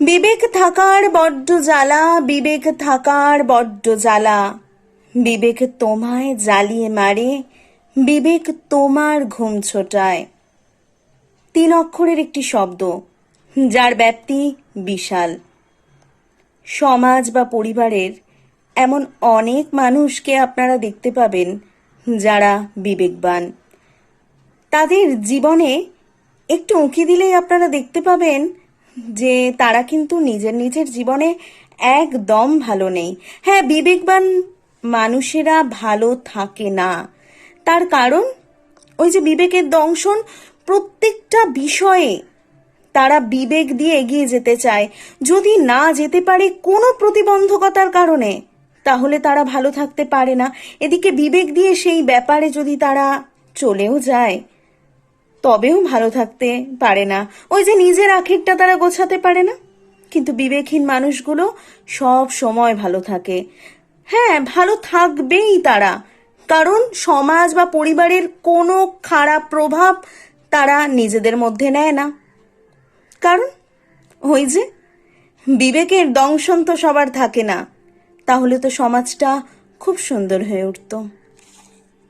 বিবেক থাকার বড্ড জ্বালা, বিবেক থাকার বড্ড জ্বালা। বিবেক তোমায় জ্বালিয়ে মারে, বিবেক তোমার ঘুম ছোটায়। তিন অক্ষরের একটি শব্দ, যার ব্যাপ্তি বিশাল। সমাজ বা পরিবারের এমন অনেক মানুষকে আপনারা দেখতে পাবেন যারা বিবেকবান। তাদের জীবনে একটু উঁকি দিলেই আপনারা দেখতে পাবেন যে তারা কিন্তু নিজের নিজের জীবনে একদম ভালো নেই। হ্যাঁ বিবেকবান মানুষেরা ভালো থাকে না। তার কারণ, ওই যে বিবেকের দংশন প্রত্যেকটা বিষয়ে তারা বিবেক দিয়ে এগিয়ে যেতে চায়। যদি না যেতে পারে কোনো প্রতিবন্ধকতার কারণে, তাহলে তারা ভালো থাকতে পারে না। এদিকে বিবেক দিয়ে সেই ব্যাপারে যদি তারা চলেও যায় তবেও ভালো থাকতে পারে না। ওই যে নিজের আখেরটা তারা গোছাতে পারে না। কিন্তু বিবেকহীন মানুষগুলো সব সময় ভালো থাকে। হ্যাঁ ভালো থাকবেই তারা। কারণ সমাজ বা পরিবারের কোনো খারাপ প্রভাব তারা নিজেদের মধ্যে নেয় না। কারণ ওই যে বিবেকের দংশন তো সবার থাকে না। তাহলে তো সমাজটা খুব সুন্দর হয়ে উঠতো।